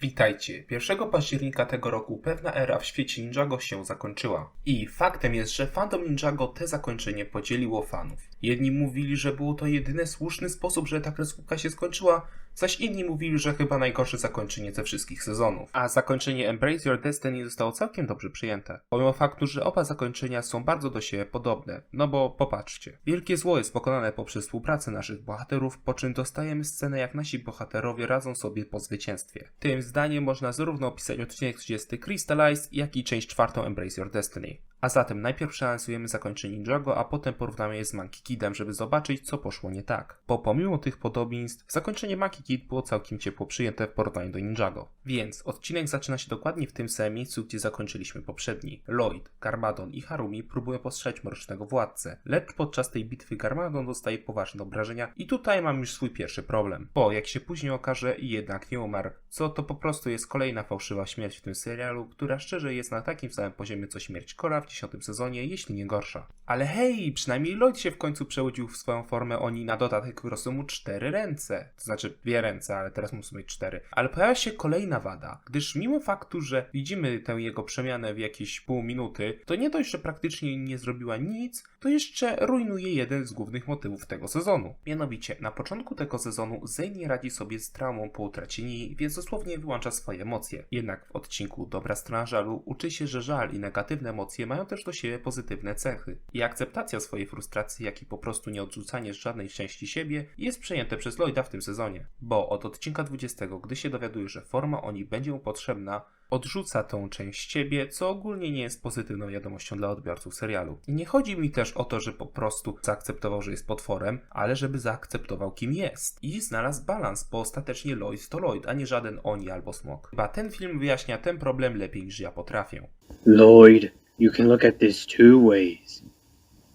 Witajcie. 1 października tego roku pewna era w świecie Ninjago się zakończyła. I faktem jest, że fandom Ninjago te zakończenie podzieliło fanów. Jedni mówili, że było to jedyny słuszny sposób, że ta kreskówka się skończyła, zaś inni mówili, że chyba najgorsze zakończenie ze wszystkich sezonów. A zakończenie Embrace Your Destiny zostało całkiem dobrze przyjęte. Pomimo faktu, że oba zakończenia są bardzo do siebie podobne. No bo popatrzcie. Wielkie zło jest pokonane poprzez współpracę naszych bohaterów, po czym dostajemy scenę jak nasi bohaterowie radzą sobie po zwycięstwie. Tym zdaniem można zarówno opisać odcinek 30 Crystallize, jak i część czwartą Embrace Your Destiny. A zatem najpierw przeanalizujemy zakończenie Ninjago, a potem porównamy je z Monkey Kidem, żeby zobaczyć, co poszło nie tak. Bo pomimo tych podobieństw, zakończenie Monkey Kid było całkiem ciepło przyjęte w porównaniu do Ninjago. Więc odcinek zaczyna się dokładnie w tym samym miejscu, gdzie zakończyliśmy poprzedni. Lloyd, Garmadon i Harumi próbują postrzelić Mrocznego Władcę, lecz podczas tej bitwy Garmadon dostaje poważne obrażenia i tutaj mam już swój pierwszy problem. Bo jak się później okaże, jednak nie umarł, co to po prostu jest kolejna fałszywa śmierć w tym serialu, która szczerze jest na takim samym poziomie co śmierć Cora w 10 sezonie, jeśli nie gorsza. Ale hej, przynajmniej Lloyd się w końcu przebudził w swoją formę, oni na dodatek wyrosły mu cztery ręce. To znaczy dwie ręce, ale teraz muszą mieć cztery. Ale pojawia się kolejna wada, gdyż mimo faktu, że widzimy tę jego przemianę w jakieś pół minuty, to nie dość, że praktycznie nie zrobiła nic, to jeszcze rujnuje jeden z głównych motywów tego sezonu. Mianowicie, na początku tego sezonu Zane nie radzi sobie z traumą po utracie Nii, więc dosłownie wyłącza swoje emocje. Jednak w odcinku Dobra strona żalu uczy się, że żal i negatywne emocje mają też do siebie pozytywne cechy. I akceptacja swojej frustracji, jak i po prostu nieodrzucanie żadnej części siebie jest przejęte przez Lloyda w tym sezonie. Bo od odcinka 20, gdy się dowiaduje, że forma oni będzie mu potrzebna, odrzuca tą część siebie, co ogólnie nie jest pozytywną wiadomością dla odbiorców serialu. I nie chodzi mi też o to, że po prostu zaakceptował, że jest potworem, ale żeby zaakceptował, kim jest. I znalazł balans, bo ostatecznie Lloyd to Lloyd, a nie żaden oni albo smok. Chyba ten film wyjaśnia ten problem lepiej niż ja potrafię. Lloyd, you can look at this two ways.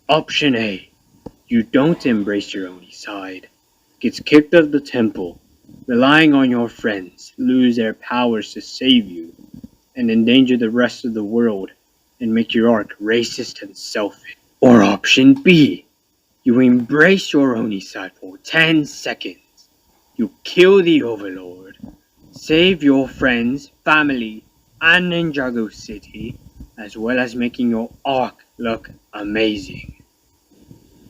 Option A, you don't embrace your own side, gets kicked out of the temple, relying on your friends, lose their powers to save you, and endanger the rest of the world, and make your arc racist and selfish. Or option B, you embrace your Oni side for 10 seconds. You kill the Overlord, save your friends, family, and Ninjago City, as well as making your arc look amazing.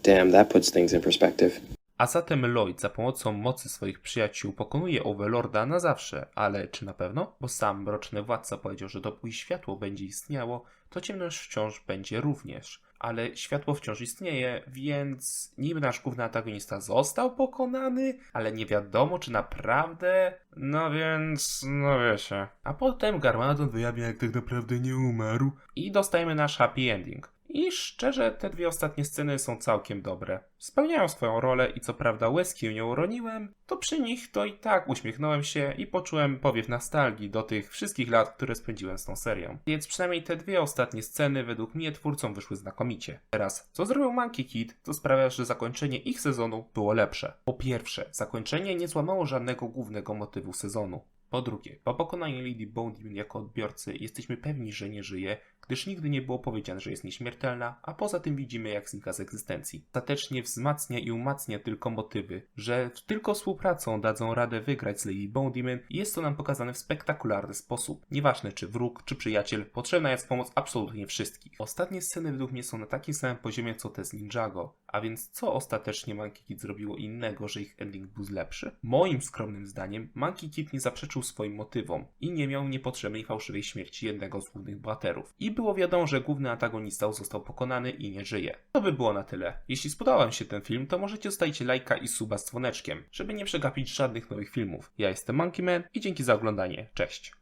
Damn, that puts things in perspective. A zatem Lloyd za pomocą mocy swoich przyjaciół pokonuje Overlorda na zawsze, ale czy na pewno? Bo sam mroczny władca powiedział, że dopóki światło będzie istniało, to ciemność wciąż będzie również. Ale światło wciąż istnieje, więc niby nasz główny antagonista został pokonany, ale nie wiadomo czy naprawdę. No więc, no wiecie. A potem Garmadon wyjawia jak tak naprawdę nie umarł i dostajemy nasz happy ending. I szczerze, te dwie ostatnie sceny są całkiem dobre. Spełniają swoją rolę i co prawda łezki nie uroniłem, to przy nich to i tak uśmiechnąłem się i poczułem powiew nostalgii do tych wszystkich lat, które spędziłem z tą serią. Więc przynajmniej te dwie ostatnie sceny według mnie twórcom wyszły znakomicie. Teraz, co zrobił Monkey Kid, to sprawia, że zakończenie ich sezonu było lepsze. Po pierwsze, zakończenie nie złamało żadnego głównego motywu sezonu. Po drugie, po pokonaniu Lady Bondman jako odbiorcy jesteśmy pewni, że nie żyje, gdyż nigdy nie było powiedziane, że jest nieśmiertelna, a poza tym widzimy jak znika z egzystencji. Ostatecznie wzmacnia i umacnia tylko motywy, że tylko współpracą dadzą radę wygrać z Lady Bondman i jest to nam pokazane w spektakularny sposób. Nieważne czy wróg, czy przyjaciel, potrzebna jest pomoc absolutnie wszystkich. Ostatnie sceny według mnie są na takim samym poziomie co te z Ninjago, a więc co ostatecznie Monkey Kid zrobiło innego, że ich ending był lepszy? Moim skromnym zdaniem Monkey Kid nie zaprzeczył swoim motywom i nie miał niepotrzebnej fałszywej śmierci jednego z głównych bohaterów. I było wiadomo, że główny antagonista został pokonany i nie żyje. To by było na tyle. Jeśli spodobał Wam się ten film, to możecie zostawić lajka i suba z dzwoneczkiem, żeby nie przegapić żadnych nowych filmów. Ja jestem Monkey Man i dzięki za oglądanie. Cześć!